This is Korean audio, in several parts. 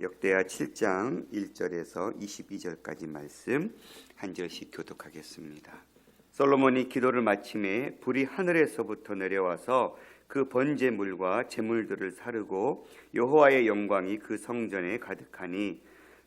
역대하 7장 1절에서 22절까지 말씀 한 절씩 교독하겠습니다. 솔로몬이 기도를 마침에 불이 하늘에서부터 내려와서 그 번제 물과 제물들을 사르고 여호와의 영광이 그 성전에 가득하니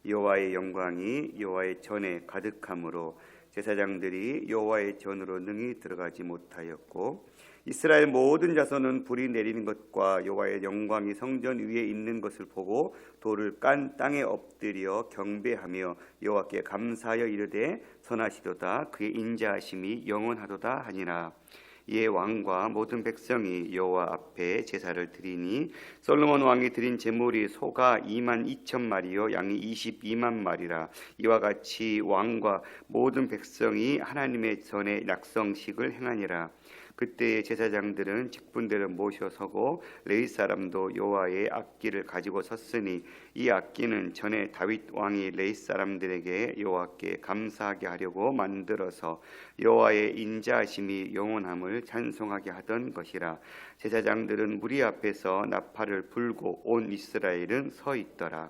여호와의 영광이 여호와의 전에 가득함으로 제사장들이 여호와의 전으로 능히 들어가지 못하였고 이스라엘 모든 자손은 불이 내리는 것과 여호와의 영광이 성전 위에 있는 것을 보고 돌을 깐 땅에 엎드려 경배하며 여호와께 감사하여 이르되 선하시도다. 그의 인자하심이 영원하도다 하니라. 이에 왕과 모든 백성이 여호와 앞에 제사를 드리니 솔로몬 왕이 드린 제물이 소가 2만 2천 마리요 양이 22만 마리라. 이와 같이 왕과 모든 백성이 하나님의 전에 낙성식을 행하니라 그때의 제사장들은 직분대를 모셔 서고 레이 사람도 여호와의 악기를 가지고 섰으니 이 악기는 전에 다윗 왕이 레이 사람들에게 여호와께 감사하게 하려고 만들어서 여호와의 인자하심이 영원함을 찬송하게 하던 것이라. 제사장들은 무리 앞에서 나팔을 불고 온 이스라엘은 서 있더라.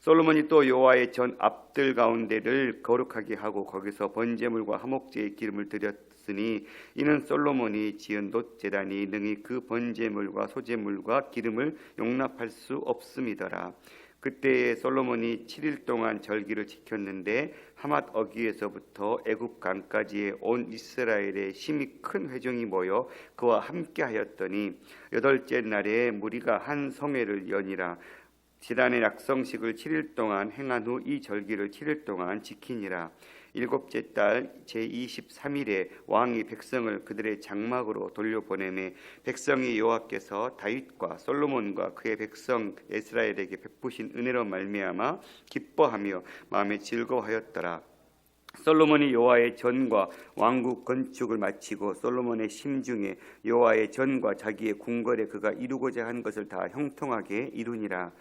솔로몬이 또 여호와의 전 앞들 가운데를 거룩하게 하고 거기서 번제물과 화목제의 기름을 드렸 으니 이는 솔로몬이 지은 놋 제단이 능히 그 번제물과 소제물과 기름을 용납할 수 없음이더라. 그때에 솔로몬이 7일 동안 절기를 지켰는데 하맛 어귀에서부터 애굽 강까지의 온 이스라엘의 심히 큰 회중이 모여 그와 함께 하였더니 여덟째 날에 무리가 한 성회를 연이라 지단의 낙성식을 7일 동안 행한 후 이 절기를 7일 동안 지키니라. 일곱째 달 제23일에 왕이 백성을 그들의 장막으로 돌려보내매 백성이 여호와께서 다윗과 솔로몬과 그의 백성 이스라엘에게 베푸신 은혜로 말미암아 기뻐하며 마음에 즐거워하였더라. 솔로몬이 여호와의 전과 왕국 건축을 마치고 솔로몬의 심중에 여호와의 전과 자기의 궁궐에 그가 이루고자 한 것을 다 형통하게 이루니라.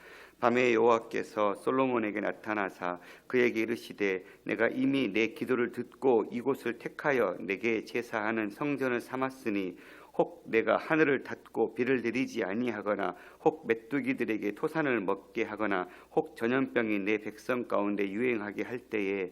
밤에 여호와께서 솔로몬에게 나타나사 그에게 이르시되 내가 이미 내 기도를 듣고 이곳을 택하여 내게 제사하는 성전을 삼았으니 혹 내가 하늘을 닫고 비를 내리지 아니하거나 혹 메뚜기들에게 토산을 먹게 하거나 혹 전염병이 내 백성 가운데 유행하게 할 때에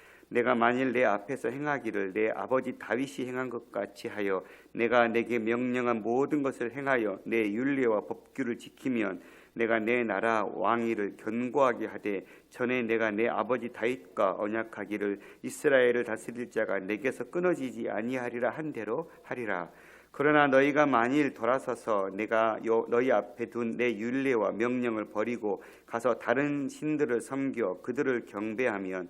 내가 만일 내 앞에서 행하기를 내 아버지 다윗이 행한 것 같이 하여 내가 내게 명령한 모든 것을 행하여 내 윤례와 법규를 지키면 내가 내 나라 왕위를 견고하게 하되 전에 내가 내 아버지 다윗과 언약하기를 이스라엘을 다스릴 자가 내게서 끊어지지 아니하리라 한 대로 하리라. 그러나 너희가 만일 돌아서서 내가 너희 앞에 둔 내 윤례와 명령을 버리고 가서 다른 신들을 섬겨 그들을 경배하면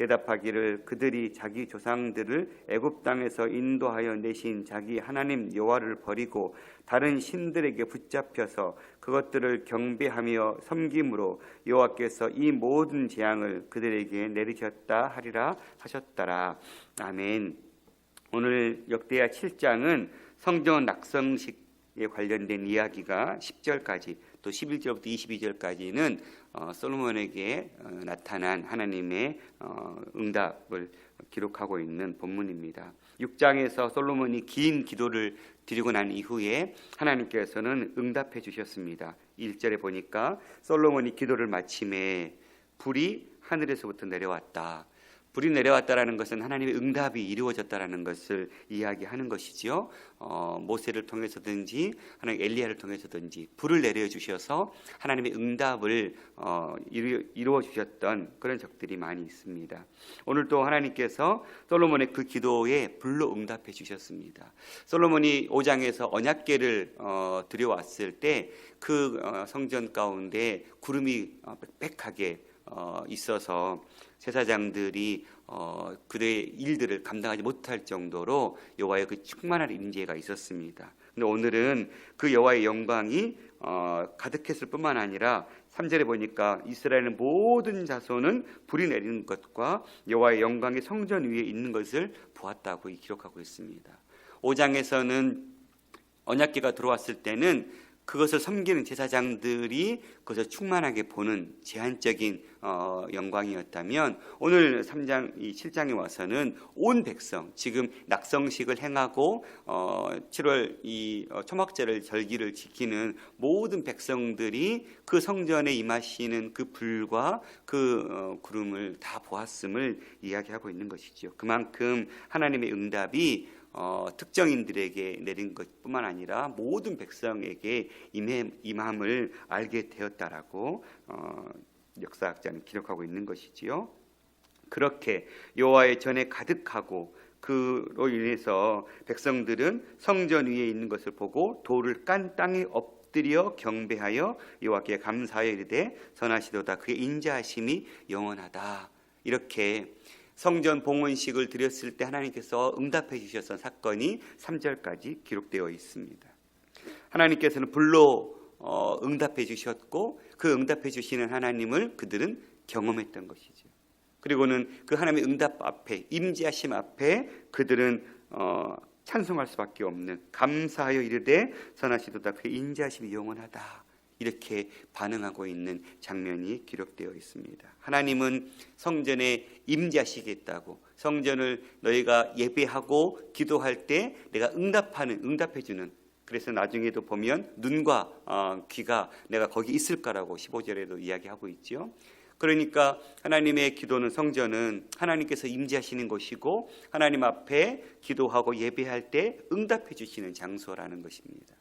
대답하기를 그들이 자기 조상들을 애굽 땅에서 인도하여 내신 자기 하나님 여호와를 버리고 다른 신들에게 붙잡혀서 그것들을 경배하며 섬김으로 여호와께서 이 모든 재앙을 그들에게 내리셨다 하리라 하셨더라. 아멘. 오늘 역대하 7장은 성전 낙성식에 관련된 이야기가 10절까지 또 11절부터 22절까지는 어, 솔로몬에게 어, 나타난 하나님의 어, 응답을 기록하고 있는 본문입니다. 6장에서 솔로몬이 긴 기도를 드리고 난 이후에 하나님께서는 응답해 주셨습니다. 1절에 보니까 솔로몬이 기도를 마침에 불이 하늘에서부터 내려왔다. 불이 내려왔다라는 것은 하나님의 응답이 이루어졌다라는 것을 이야기하는 것이지요. 어, 모세를 통해서든지 하나님 엘리야를 통해서든지 불을 내려 주셔서 하나님의 응답을 어, 이루, 이루어 주셨던 그런 적들이 많이 있습니다. 오늘 또 하나님께서 솔로몬의 그 기도에 불로 응답해 주셨습니다. 솔로몬이 5장에서 언약궤를 어, 들여왔을 때그 어, 성전 가운데 구름이 어, 빽빽하게 어, 있어서 제사장들이 어, 그들의 일들을 감당하지 못할 정도로 여호와의 그 충만한 임재가 있었습니다. 근데 오늘은 그 여호와의 영광이 어, 가득했을 뿐만 아니라 3절에 보니까 이스라엘의 모든 자손은 불이 내리는 것과 여호와의 영광이 성전 위에 있는 것을 보았다고 기록하고 있습니다. 5장에서는 언약궤가 들어왔을 때는 그것을 섬기는 제사장들이 그것을 충만하게 보는 제한적인 어, 영광이었다면 오늘 3장 이 7장에 와서는 온 백성 지금 낙성식을 행하고 어, 7월 이 어, 초막절을 절기를 지키는 모든 백성들이 그 성전에 임하시는 그 불과 그 어, 구름을 다 보았음을 이야기하고 있는 것이죠. 그만큼 하나님의 응답이 어, 특정인들에게 내린 것뿐만 아니라 모든 백성에게 임해, 임함을 알게 되었다라고 어, 역사학자는 기록하고 있는 것이지요. 그렇게 여호와의 전에 가득하고 그로 인해서 백성들은 성전 위에 있는 것을 보고 돌을 깐 땅에 엎드려 경배하여 여호와께 감사하여 이르되 선하시도다 그의 인자하심이 영원하다 이렇게 성전 봉헌식을 드렸을 때 하나님께서 응답해 주셨던 사건이 3절까지 기록되어 있습니다. 하나님께서는 불로 어, 응답해 주셨고 그 응답해 주시는 하나님을 그들은 경험했던 것이죠. 그리고는 그 하나님의 응답 앞에 임재하심 앞에 그들은 어, 찬송할 수밖에 없는 감사하여 이르되 선하시도다 그 인자하심이 영원하다. 이렇게 반응하고 있는 장면이 기록되어 있습니다. 하나님은 성전에 임재하시겠다고 성전을 너희가 예배하고 기도할 때 내가 응답하는 응답해 주는 그래서 나중에도 보면 눈과 어, 귀가 내가 거기 있을 거라고 15절에도 이야기하고 있지요. 그러니까 하나님의 기도는 성전은 하나님께서 임재하시는 곳이고 하나님 앞에 기도하고 예배할 때 응답해 주시는 장소라는 것입니다.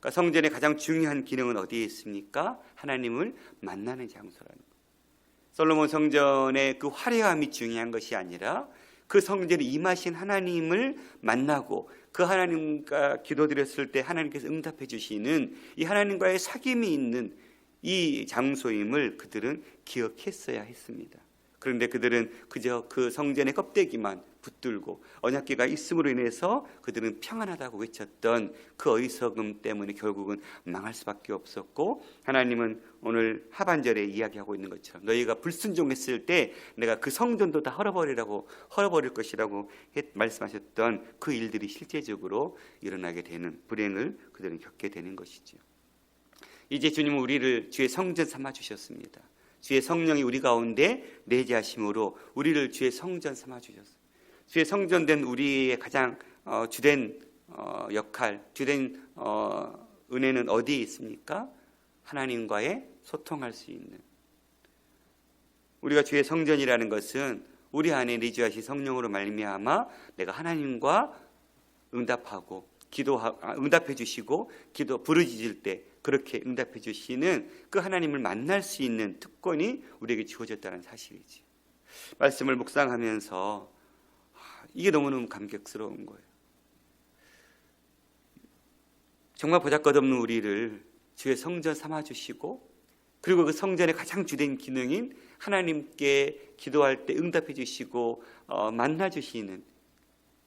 그러니까 성전의 가장 중요한 기능은 어디에 있습니까? 하나님을 만나는 장소라는 것. 솔로몬 성전의 그 화려함이 중요한 것이 아니라 그 성전에 임하신 하나님을 만나고 그 하나님과 기도드렸을 때 하나님께서 응답해 주시는 이 하나님과의 사귐이 있는 이 장소임을 그들은 기억했어야 했습니다. 그런데 그들은 그저 그 성전의 껍데기만 붙들고 언약궤가 있음으로 인해서 그들은 평안하다고 외쳤던 그 어리석음 때문에 결국은 망할 수밖에 없었고 하나님은 오늘 하반절에 이야기하고 있는 것처럼 너희가 불순종했을 때 내가 그 성전도 다 헐어버리라고 헐어버릴 것이라고 말씀하셨던 그 일들이 실제적으로 일어나게 되는 불행을 그들은 겪게 되는 것이죠. 이제 주님은 우리를 주의 성전 삼아 주셨습니다. 주의 성령이 우리 가운데 내재하심으로 우리를 주의 성전 삼아 주셨습니다. 주의 성전된 우리의 가장 어, 주된 어, 역할, 주된 어, 은혜는 어디에 있습니까? 하나님과의 소통할 수 있는. 우리가 주의 성전이라는 것은 우리 안에 내주하신 성령으로 말미암아 내가 하나님과 응답하고 기도하 아, 응답해 주시고 기도 부르짖을 때 그렇게 응답해 주시는 그 하나님을 만날 수 있는 특권이 우리에게 주어졌다는 사실이지. 말씀을 묵상하면서 이게 너무너무 감격스러운 거예요. 정말 보잘것없는 우리를 주의 성전 삼아 주시고 그리고 그 성전의 가장 주된 기능인 하나님께 기도할 때 응답해 주시고 어, 만나 주시는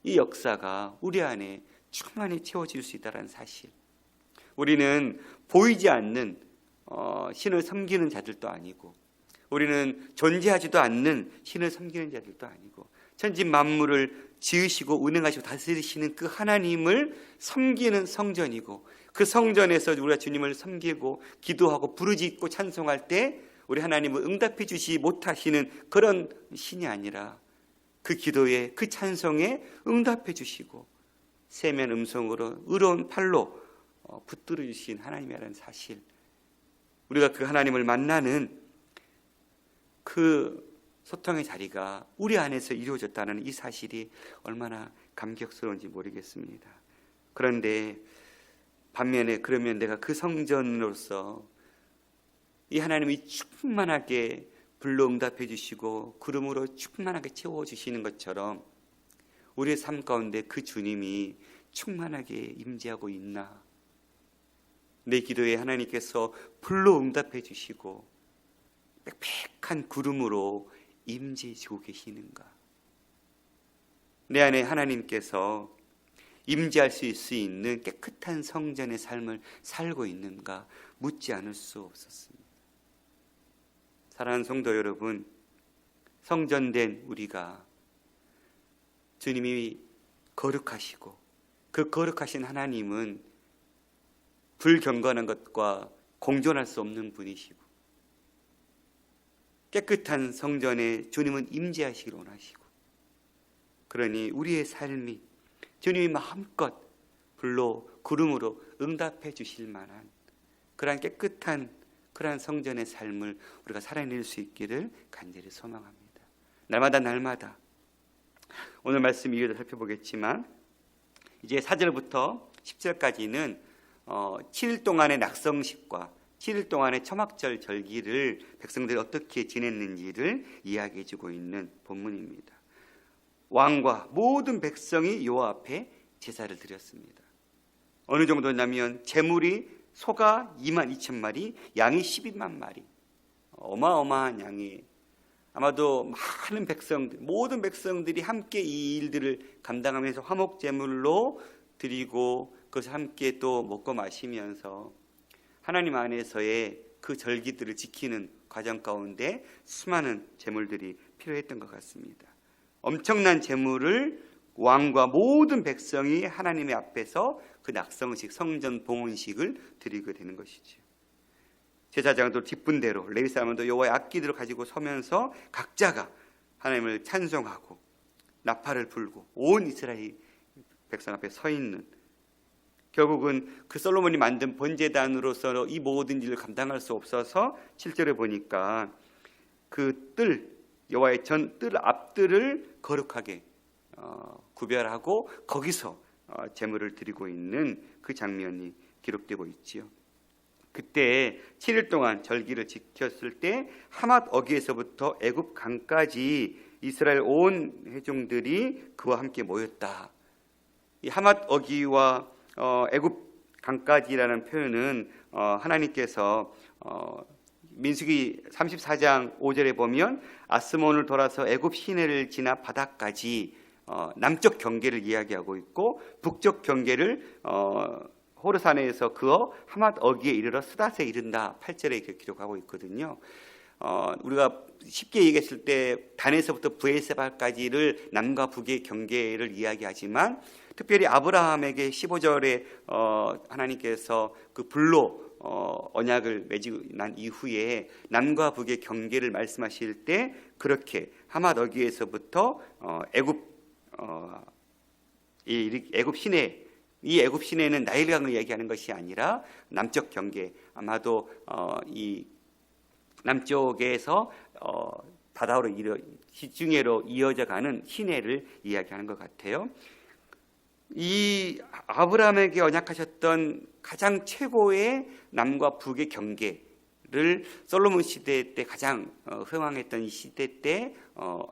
이 역사가 우리 안에 충만히 채워질 수 있다는 사실. 우리는 보이지 않는 어, 신을 섬기는 자들도 아니고 우리는 존재하지도 않는 신을 섬기는 자들도 아니고 천지 만물을 지으시고 운행하시고 다스리시는 그 하나님을 섬기는 성전이고 그 성전에서 우리가 주님을 섬기고 기도하고 부르짖고 찬송할 때 우리 하나님을 응답해 주시 못하시는 그런 신이 아니라 그 기도에 그 찬송에 응답해 주시고 세면 음성으로 의로운 팔로 어, 붙들어 주신 하나님이라는 사실 우리가 그 하나님을 만나는 그 소통의 자리가 우리 안에서 이루어졌다는 이 사실이 얼마나 감격스러운지 모르겠습니다. 그런데 반면에 그러면 내가 그 성전으로서 이 하나님이 충만하게 불로 응답해 주시고 구름으로 충만하게 채워 주시는 것처럼 우리의 삶 가운데 그 주님이 충만하게 임재하고 있나? 내 기도에 하나님께서 불로 응답해 주시고 빽빽한 구름으로 임재해주고 계시는가? 내 안에 하나님께서 임재할 수 있는 깨끗한 성전의 삶을 살고 있는가 묻지 않을 수 없었습니다. 사랑하는 성도 여러분, 성전된 우리가 주님이 거룩하시고 그 거룩하신 하나님은 불경건한 것과 공존할 수 없는 분이시고 깨끗한 성전에 주님은 임재하시기를 원하시고 그러니 우리의 삶이 주님이 마음껏 불로 구름으로 응답해 주실 만한 그러한 깨끗한 그러한 성전의 삶을 우리가 살아낼 수 있기를 간절히 소망합니다. 날마다 날마다 오늘 말씀 이유도 살펴보겠지만 이제 4절부터 10절까지는 어, 7일 동안의 낙성식과 7일 동안의 초막절 절기를 백성들이 어떻게 지냈는지를 이야기해 주고 있는 본문입니다. 왕과 모든 백성이 요 앞에 제사를 드렸습니다. 어느 정도냐면 재물이 소가 2만 2천 마리, 양이 12만 마리. 어마어마한 양이 아마도 많은 백성들, 모든 백성들이 함께 이 일들을 감당하면서 화목 제물로 드리고 그것을 함께 또 먹고 마시면서 하나님 안에서의 그 절기들을 지키는 과정 가운데 수많은 제물들이 필요했던 것 같습니다. 엄청난 제물을 왕과 모든 백성이 하나님의 앞에서 그 낙성식 성전 봉헌식을 드리게 되는 것이죠. 제사장도 기쁜 대로 레위 사람도 여호와의 악기들을 가지고 서면서 각자가 하나님을 찬송하고 나팔을 불고 온 이스라엘 백성 앞에 서 있는 결국은 그 솔로몬이 만든 번제단으로서 이 모든 일을 감당할 수 없어서 7절에 보니까 그 뜰 여호와의 전 뜰 앞뜰을 거룩하게 어, 구별하고 거기서 어, 제물을 드리고 있는 그 장면이 기록되고 있지요. 그때 7일 동안 절기를 지켰을 때 하맛 어기에서부터 애굽 강까지 이스라엘 온 회중들이 그와 함께 모였다. 이 하맛 어기와 어, 애굽 강까지라는 표현은 어, 하나님께서 어, 민수기 34장 5절에 보면 아스몬을 돌아서 애굽 시내를 지나 바다까지 어, 남쪽 경계를 이야기하고 있고 북쪽 경계를 어, 호르산에서 그어 하맛 어기에 이르러 스닷에 이른다 8절에 이렇게 기록하고 있거든요. 어, 우리가 쉽게 얘기했을 때 단에서부터 부에세발까지를 남과 북의 경계를 이야기하지만 특별히 아브라함에게 15절에 어, 하나님께서 그 불로 어, 언약을 맺고 난 이후에 남과 북의 경계를 말씀하실 때 그렇게 하맛 어기에서부터 어, 애굽 어, 이 애굽 시내 이 애굽 시내는 나일강을 얘기하는 것이 아니라 남쪽 경계 아마도 어, 이 남쪽에서 어, 바다로 이어 시중해로 이어져 가는 시내를 이야기하는 것 같아요. 이 아브라함에게 언약하셨던 가장 최고의 남과 북의 경계를 솔로몬 시대 때 가장 어, 흥왕했던 이 시대 때 어,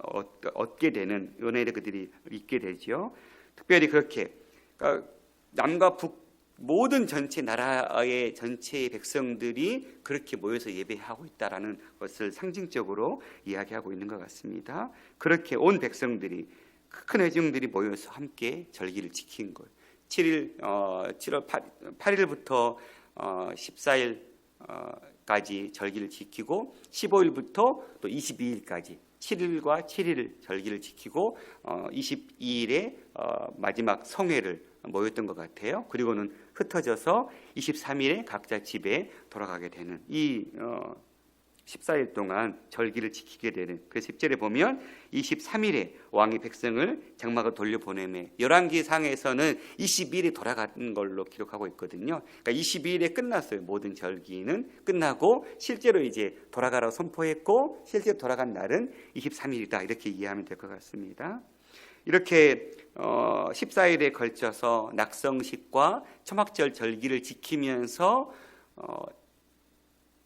얻게 되는 은혜를 그들이 있게 되죠. 특별히 그렇게 그러니까 남과 북 모든 전체 나라의 전체의 백성들이 그렇게 모여서 예배하고 있다라는 것을 상징적으로 이야기하고 있는 것 같습니다. 그렇게 온 백성들이 큰 회중들이 모여서 함께 절기를 지킨 것. 7일 어, 7월 8, 8일부터 어, 14일까지 절기를 지키고 15일부터 또 22일까지 7일과 7일 절기를 지키고 어, 22일에 어, 마지막 성회를 모였던 것 같아요. 그리고는 흩어져서 23일에 각자 집에 돌아가게 되는 이 어, 14일 동안 절기를 지키게 되는 그래서 10절에 보면 23일에 왕이 백성을 장막을 돌려보내매 열왕기 상에서는 22일에 돌아가는 걸로 기록하고 있거든요. 그러니까 22일에 끝났어요. 모든 절기는 끝나고 실제로 이제 돌아가라고 선포했고 실제로 돌아간 날은 23일이다. 이렇게 이해하면 될 것 같습니다. 이렇게 어, 14일에 걸쳐서 낙성식과 초막절 절기를 지키면서 어,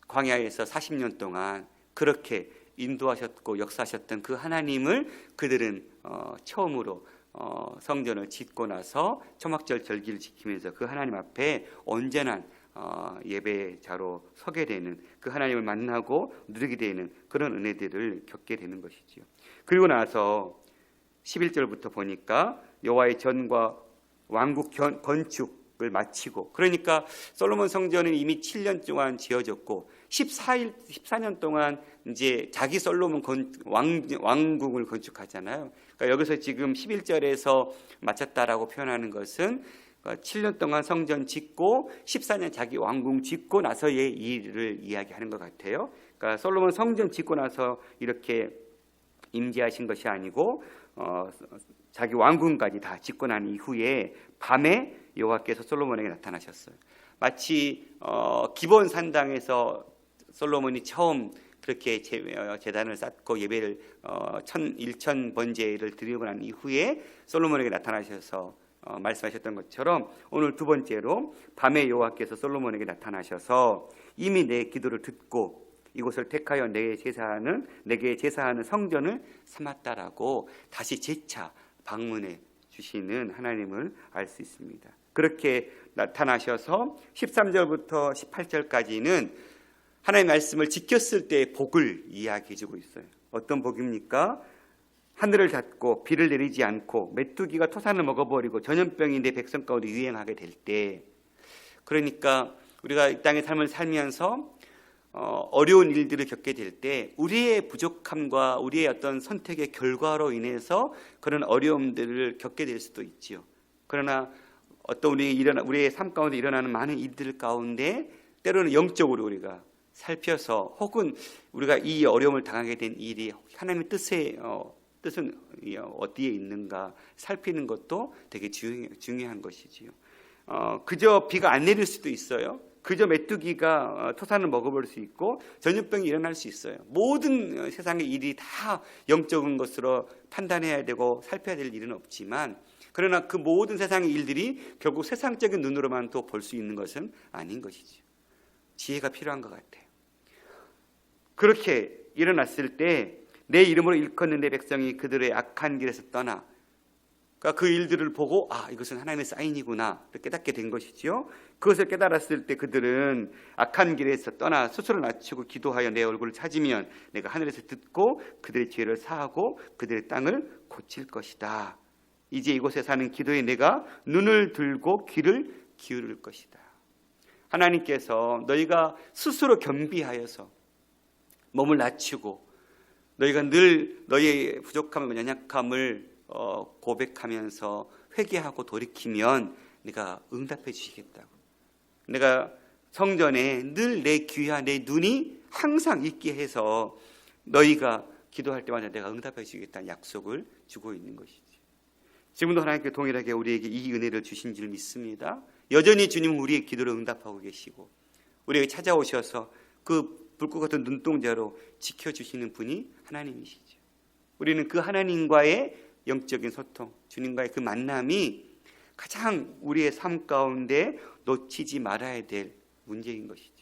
광야에서 40년 동안 그렇게 인도하셨고 역사하셨던 그 하나님을 그들은 어, 처음으로 어, 성전을 짓고 나서 초막절 절기를 지키면서 그 하나님 앞에 언제나 어, 예배자로 서게 되는 그 하나님을 만나고 누리게 되는 그런 은혜들을 겪게 되는 것이지요. 그리고 나서 11절부터 보니까 여호와의 전과 왕국 견- 건축을 마치고 그러니까 솔로몬 성전은 이미 7년 동안 지어졌고 14일 14년 동안 이제 자기 솔로몬 건, 왕, 왕국을 건축하잖아요. 그러니까 여기서 지금 11절에서 마쳤다라고 표현하는 것은 7년 동안 성전 짓고 14년 자기 왕궁 짓고 나서의 일을 이야기하는 것 같아요. 그러니까 솔로몬 성전 짓고 나서 이렇게 임재하신 것이 아니고 어, 자기 왕궁까지 다 짓고 난 이후에 밤에 여호와께서 솔로몬에게 나타나셨어요. 마치 어, 기본 산당에서 솔로몬이 처음 그렇게 제, 어, 재단을 쌓고 예배를 어, 천 일천 번제를 드리고 난 이후에 솔로몬에게 나타나셔서 어, 말씀하셨던 것처럼 오늘 두 번째로 밤에 여호와께서 솔로몬에게 나타나셔서 이미 내 기도를 듣고 이곳을 택하여 내 제사하는 내게 제사하는 성전을 삼았다라고 다시 재차 방문해 주시는 하나님을 알 수 있습니다. 그렇게 나타나셔서 13절부터 18절까지는 하나님의 말씀을 지켰을 때의 복을 이야기해 주고 있어요. 어떤 복입니까? 하늘을 닫고 비를 내리지 않고 메뚜기가 토산을 먹어버리고 전염병이 내 백성 가운데 유행하게 될 때, 그러니까 우리가 이 땅의 삶을 살면서 어, 어려운 일들을 겪게 될 때 우리의 부족함과 우리의 어떤 선택의 결과로 인해서 그런 어려움들을 겪게 될 수도 있지요. 그러나 어떤 우리 일어나 우리의 삶 가운데 일어나는 많은 일들 가운데 때로는 영적으로 우리가 살펴서 혹은 우리가 이 어려움을 당하게 된 일이 하나님의 뜻에 어, 뜻은 어디에 있는가 살피는 것도 되게 중요, 중요한 것이지요. 어, 그저 비가 안 내릴 수도 있어요. 그저 메뚜기가 어, 토산을 먹어볼 수 있고 전염병이 일어날 수 있어요. 모든 어, 세상의 일이 다 영적인 것으로 판단해야 되고 살펴야 될 일은 없지만 그러나 그 모든 세상의 일들이 결국 세상적인 눈으로만 또 볼 수 있는 것은 아닌 것이죠. 지혜가 필요한 것 같아요. 그렇게 일어났을 때 내 이름으로 일컫는 내 백성이 그들의 악한 길에서 떠나 그러니까 그 일들을 보고 아 이것은 하나님의 사인이구나 깨닫게 된 것이지요. 그것을 깨달았을 때 그들은 악한 길에서 떠나 스스로 낮추고 기도하여 내 얼굴을 찾으면 내가 하늘에서 듣고 그들의 죄를 사하고 그들의 땅을 고칠 것이다. 이제 이곳에 사는 기도에 내가 눈을 들고 귀를 기울일 것이다. 하나님께서 너희가 스스로 겸비하여서 몸을 낮추고 너희가 늘 너희의 부족함과 연약함을 어, 고백하면서 회개하고 돌이키면 내가 응답해 주시겠다고. 내가 성전에 늘 내 귀와 내 눈이 항상 있게 해서 너희가 기도할 때마다 내가 응답해 주겠다는 약속을 주고 있는 것이지. 지금도 하나님께 동일하게 우리에게 이 은혜를 주신 줄 믿습니다. 여전히 주님은 우리의 기도를 응답하고 계시고 우리에게 찾아오셔서 그 불꽃 같은 눈동자로 지켜주시는 분이 하나님이시죠. 우리는 그 하나님과의 영적인 소통, 주님과의 그 만남이 가장 우리의 삶 가운데 놓치지 말아야 될 문제인 것이죠.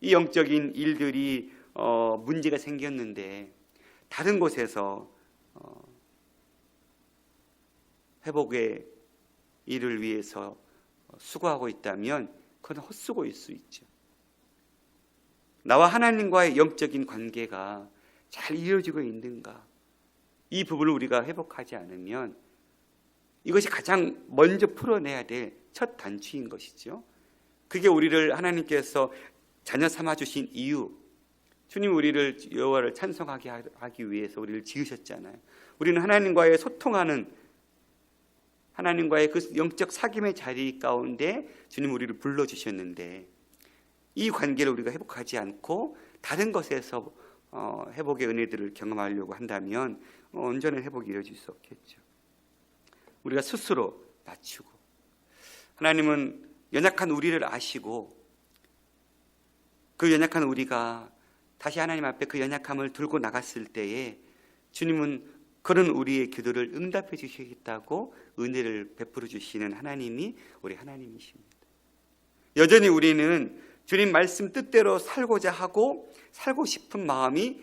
이 영적인 일들이 어, 문제가 생겼는데 다른 곳에서 어, 회복의 일을 위해서 수고하고 있다면 그건 헛수고일 수 있죠. 나와 하나님과의 영적인 관계가 잘 이루어지고 있는가? 이 부분을 우리가 회복하지 않으면 이것이 가장 먼저 풀어내야 될 첫 단추인 것이죠. 그게 우리를 하나님께서 자녀 삼아 주신 이유. 주님 우리를 여호와를 찬송하게 하기 위해서 우리를 지으셨잖아요. 우리는 하나님과의 소통하는 하나님과의 그 영적 사귐의 자리 가운데 주님 우리를 불러 주셨는데 이 관계를 우리가 회복하지 않고 다른 것에서 어, 회복의 은혜들을 경험하려고 한다면 어, 온전한 회복이 이루어질 수 없겠죠. 우리가 스스로 낮추고 하나님은 연약한 우리를 아시고 그 연약한 우리가 다시 하나님 앞에 그 연약함을 들고 나갔을 때에 주님은 그런 우리의 기도를 응답해 주시겠다고 은혜를 베풀어 주시는 하나님이 우리 하나님이십니다. 여전히 우리는 주님 말씀 뜻대로 살고자 하고 살고 싶은 마음이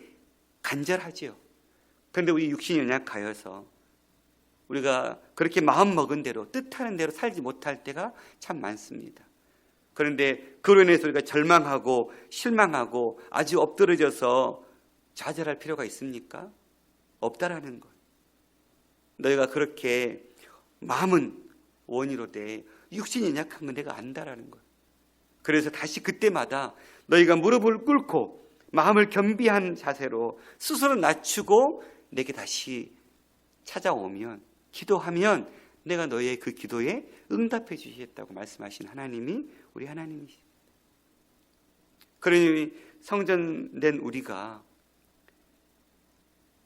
간절하지요. 그런데 우리 육신이 연약하여서 우리가 그렇게 마음 먹은 대로 뜻하는 대로 살지 못할 때가 참 많습니다. 그런데 그로 인해서 우리가 절망하고 실망하고 아주 엎드러져서 좌절할 필요가 있습니까? 없다라는 것. 너희가 그렇게 마음은 원이로 돼 육신이 연약한 건 내가 안다라는 것. 그래서 다시 그때마다 너희가 무릎을 꿇고 마음을 겸비한 자세로 스스로 낮추고 내게 다시 찾아오면 기도하면 내가 너의 그 기도에 응답해 주시겠다고 말씀하신 하나님이 우리 하나님이십니다. 그러니 성전된 우리가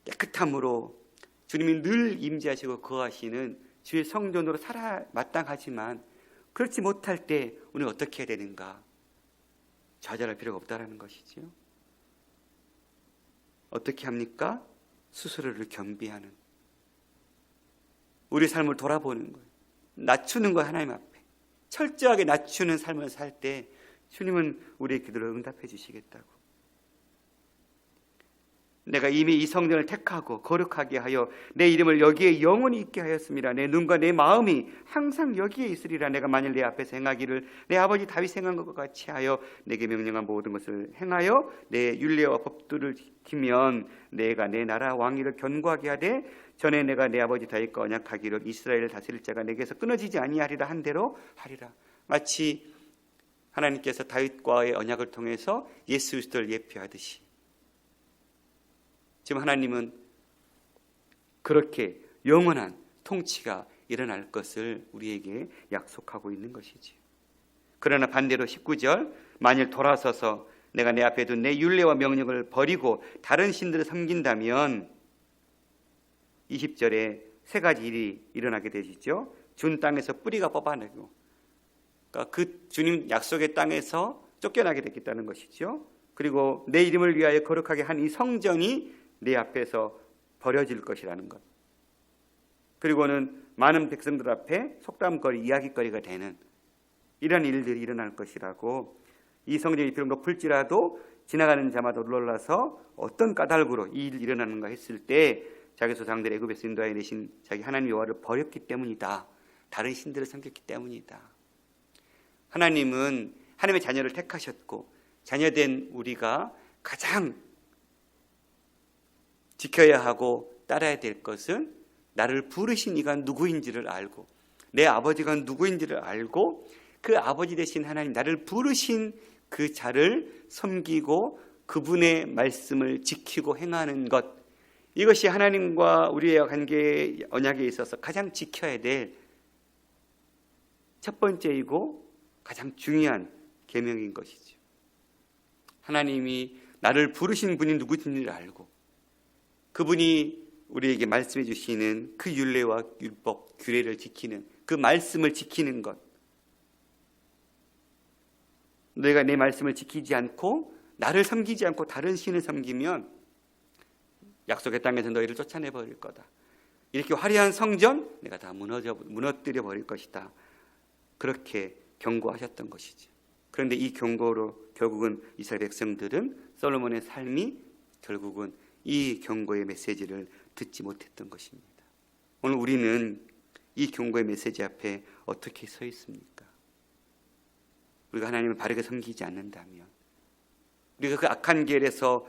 깨끗함으로 주님이 늘 임재하시고 거하시는 주의 성전으로 살아 마땅하지만 그렇지 못할 때 우리는 어떻게 해야 되는가? 좌절할 필요가 없다라는 것이지요. 어떻게 합니까? 스스로를 겸비하는 우리 삶을 돌아보는 거예요. 낮추는 거 하나님 앞에 철저하게 낮추는 삶을 살 때 주님은 우리의 기도를 응답해 주시겠다고. 내가 이미 이 성전을 택하고 거룩하게 하여 내 이름을 여기에 영원히 있게 하였습니다. 내 눈과 내 마음이 항상 여기에 있으리라. 내가 만일 내 앞에서 행하기를 내 아버지 다윗 행한 것과 같이 하여 내게 명령한 모든 것을 행하여 내 윤례와 법도를 지키면 내가 내 나라 왕위를 견고하게 하되 전에 내가 내 아버지 다윗과 언약하기를 이스라엘을 다스릴 자가 내게서 끊어지지 아니하리라 한 대로 하리라. 마치 하나님께서 다윗과의 언약을 통해서 예수 그리스도를 예표하듯이 지금 하나님은 그렇게 영원한 통치가 일어날 것을 우리에게 약속하고 있는 것이지. 그러나 반대로 19절 만일 돌아서서 내가 내 앞에 둔 내 윤례와 명령을 버리고 다른 신들을 섬긴다면 20절에 세 가지 일이 일어나게 되시죠. 준 땅에서 뿌리가 뽑아내고 그러니까 그 주님 약속의 땅에서 쫓겨나게 되겠다는 것이죠. 그리고 내 이름을 위하여 거룩하게 한 이 성전이 내 앞에서 버려질 것이라는 것. 그리고는 많은 백성들 앞에 속담거리, 이야기거리가 되는 이런 일들이 일어날 것이라고 이 성전이 비록 높을지라도 지나가는 자마다 놀라서 어떤 까닭으로 이 일이 일어나는가 했을 때 자기 조상들 애굽에서 인도하여 내신 자기 하나님 여호와를 버렸기 때문이다. 다른 신들을 섬겼기 때문이다. 하나님은 하나님의 자녀를 택하셨고 자녀된 우리가 가장 지켜야 하고 따라야 될 것은 나를 부르신 이가 누구인지를 알고 내 아버지가 누구인지를 알고 그 아버지 되신 하나님 나를 부르신 그 자를 섬기고 그분의 말씀을 지키고 행하는 것 이것이 하나님과 우리의 관계 언약에 있어서 가장 지켜야 될 첫 번째이고 가장 중요한 계명인 것이죠. 하나님이 나를 부르신 분이 누구인지를 알고 그분이 우리에게 말씀해 주시는 그 율례와 율법, 규례를 지키는 그 말씀을 지키는 것. 너희가 내 말씀을 지키지 않고 나를 섬기지 않고 다른 신을 섬기면 약속의 땅에서 너희를 쫓아내 버릴 거다. 이렇게 화려한 성전 내가 다 무너져 무너뜨려 버릴 것이다. 그렇게 경고하셨던 것이죠. 그런데 이 경고로 결국은 이스라엘 백성들은 솔로몬의 삶이 결국은 이 경고의 메시지를 듣지 못했던 것입니다. 오늘 우리는 이 경고의 메시지 앞에 어떻게 서 있습니까? 우리가 하나님을 바르게 섬기지 않는다면, 우리가 그 악한 길에서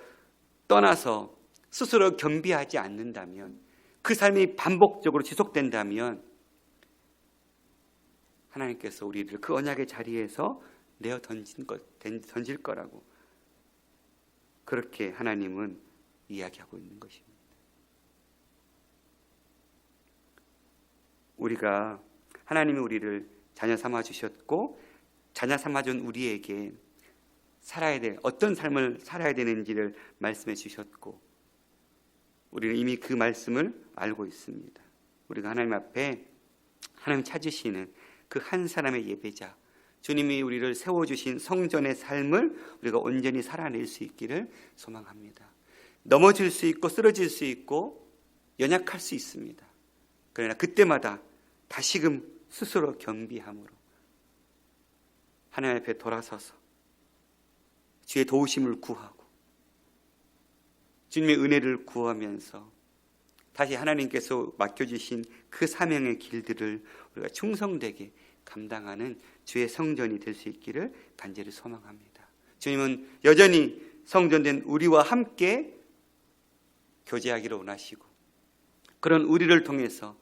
떠나서 스스로 겸비하지 않는다면, 그 삶이 반복적으로 지속된다면, 하나님께서 우리를 그 언약의 자리에서 내어 던진 것, 던질 거라고. 그렇게 하나님은 이야기하고 있는 것입니다. 우리가 하나님이 우리를 자녀 삼아 주셨고 자녀 삼아 준 우리에게 살아야 돼 어떤 삶을 살아야 되는지를 말씀해 주셨고 우리는 이미 그 말씀을 알고 있습니다. 우리가 하나님 앞에 하나님 찾으시는 그 한 사람의 예배자 주님이 우리를 세워 주신 성전의 삶을 우리가 온전히 살아낼 수 있기를 소망합니다. 넘어질 수 있고 쓰러질 수 있고 연약할 수 있습니다. 그러나 그때마다 다시금 스스로 겸비함으로 하나님 앞에 돌아서서 주의 도우심을 구하고 주님의 은혜를 구하면서 다시 하나님께서 맡겨주신 그 사명의 길들을 우리가 충성되게 감당하는 주의 성전이 될 수 있기를 간절히 소망합니다. 주님은 여전히 성전된 우리와 함께 교제하기를 원하시고 그런 우리를 통해서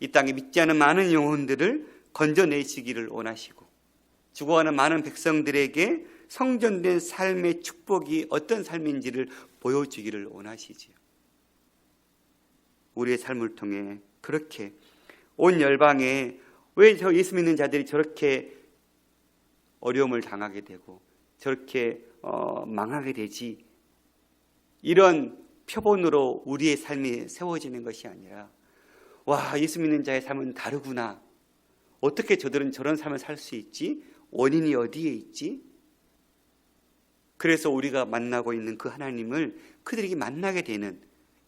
이 땅에 믿지 않은 많은 영혼들을 건져내시기를 원하시고 죽어가는 많은 백성들에게 성전된 삶의 축복이 어떤 삶인지를 보여주기를 원하시지요. 우리의 삶을 통해 그렇게 온 열방에 왜 저 예수 믿는 자들이 저렇게 어려움을 당하게 되고 저렇게 어, 망하게 되지 이런 표본으로 우리의 삶이 세워지는 것이 아니라 와 예수 믿는 자의 삶은 다르구나 어떻게 저들은 저런 삶을 살 수 있지 원인이 어디에 있지 그래서 우리가 만나고 있는 그 하나님을 그들에게 만나게 되는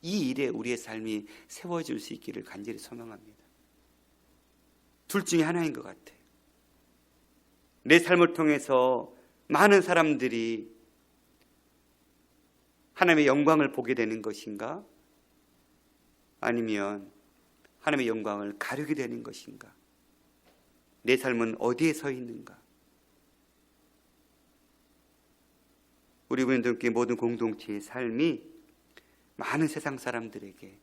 이 일에 우리의 삶이 세워질 수 있기를 간절히 소망합니다. 둘 중에 하나인 것 같아요. 내 삶을 통해서 많은 사람들이 하나님의 영광을 보게 되는 것인가? 아니면 하나님의 영광을 가르게 되는 것인가? 내 삶은 어디에 서 있는가? 우리 분들께 모든 공동체의 삶이 많은 세상 사람들에게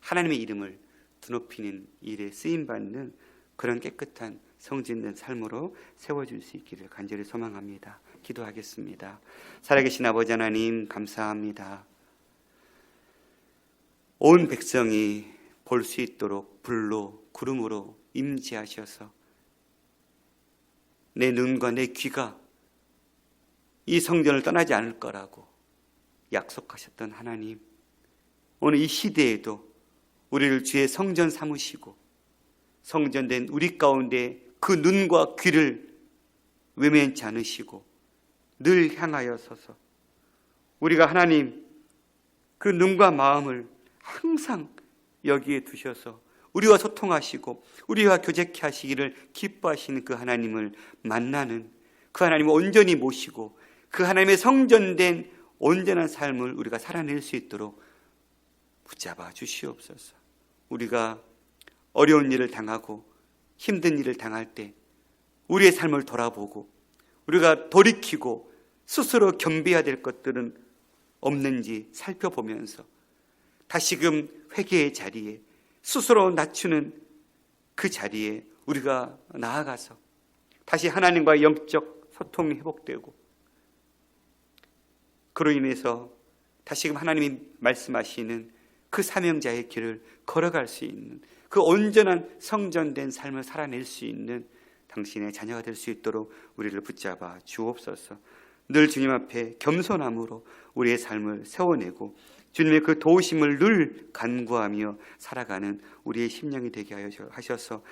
하나님의 이름을 드높이는 일에 쓰임 받는 그런 깨끗한 성진된 삶으로 세워줄 수 있기를 간절히 소망합니다. 기도하겠습니다. 살아계신 아버지 하나님 감사합니다. 온 백성이 볼 수 있도록 불로 구름으로 임재하셔서 내 눈과 내 귀가 이 성전을 떠나지 않을 거라고 약속하셨던 하나님 오늘 이 시대에도 우리를 주의 성전 삼으시고 성전된 우리 가운데 그 눈과 귀를 외면치 않으시고 늘 향하여 서서 우리가 하나님 그 눈과 마음을 항상 여기에 두셔서 우리와 소통하시고 우리와 교제케 하시기를 기뻐하시는 그 하나님을 만나는 그 하나님을 온전히 모시고 그 하나님의 성전된 온전한 삶을 우리가 살아낼 수 있도록 붙잡아 주시옵소서. 우리가 어려운 일을 당하고 힘든 일을 당할 때 우리의 삶을 돌아보고 우리가 돌이키고 스스로 겸비해야 될 것들은 없는지 살펴보면서 다시금 회개의 자리에 스스로 낮추는 그 자리에 우리가 나아가서 다시 하나님과 영적 소통이 회복되고 그로 인해서 다시금 하나님이 말씀하시는 그 사명자의 길을 걸어갈 수 있는 그 온전한 성전된 삶을 살아낼 수 있는 당신의 자녀가 될 수 있도록 우리를 붙잡아 주옵소서. 늘 주님 앞에 겸손함으로 우리의 삶을 세워내고 주님의 그 도우심을 늘 간구하며 살아가는 우리의 심령이 되게 하셔서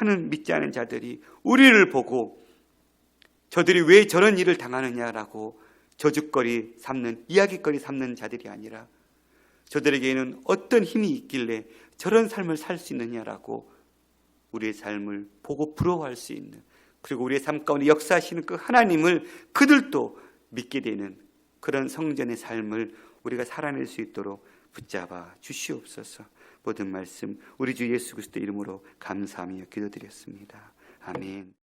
많은 믿지 않은 자들이 우리를 보고 저들이 왜 저런 일을 당하느냐라고 저주거리 삼는 이야기거리 삼는 자들이 아니라 저들에게는 어떤 힘이 있길래 저런 삶을 살 수 있느냐라고 우리의 삶을 보고 부러워할 수 있는 그리고 우리의 삶 가운데 역사하시는 그 하나님을 그들도 믿게 되는 그런 성전의 삶을 우리가 살아낼 수 있도록 붙잡아 주시옵소서. 모든 말씀 우리 주 예수 그리스도 이름으로 감사하며 기도드렸습니다. 아멘.